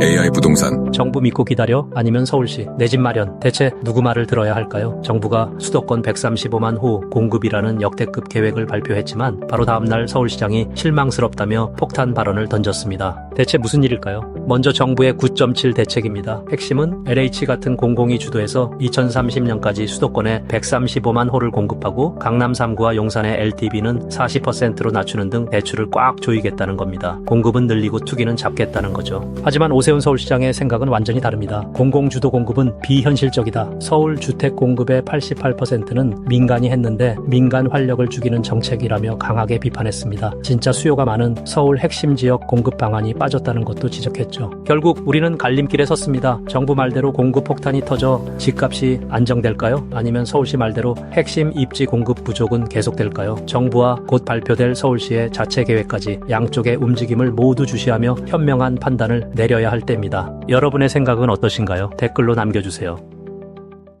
AI 부동산 정부 믿고 기다려? 아니면 서울시 내 집 마련? 대체 누구 말을 들어야 할까요? 정부가 수도권 135만 호 공급이라는 역대급 계획을 발표했지만 바로 다음날 서울시장이 실망스럽다며 폭탄 발언을 던졌습니다. 대체 무슨 일일까요? 먼저 정부의 9.7 대책입니다. 핵심은 LH 같은 공공이 주도해서 2030년까지 수도권에 135만 호를 공급하고 강남 3구와 용산의 LTV는 40%로 낮추는 등 대출을 꽉 조이겠다는 겁니다. 공급은 늘리고 투기는 잡겠다는 거죠. 하지만 오세훈 서울시장의 생각은 완전히 다릅니다. 공공주도 공급은 비현실적이다. 서울 주택 공급의 88%는 민간이 했는데 민간 활력을 죽이는 정책이라며 강하게 비판했습니다. 진짜 수요가 많은 서울 핵심 지역 공급 방안이 빠졌다는 것도 지적했죠. 결국 우리는 갈림길에 섰습니다. 정부 말대로 공급 폭탄이 터져 집값이 안정될까요? 아니면 서울시 말대로 핵심 입지 공급 부족은 계속될까요? 정부와 곧 발표될 서울시의 자체 계획까지 양쪽의 움직임을 모두 주시하며 현명한 판단을 내려야 할 때입니다. 여러분의 생각은 어떠신가요? 댓글로 남겨주세요.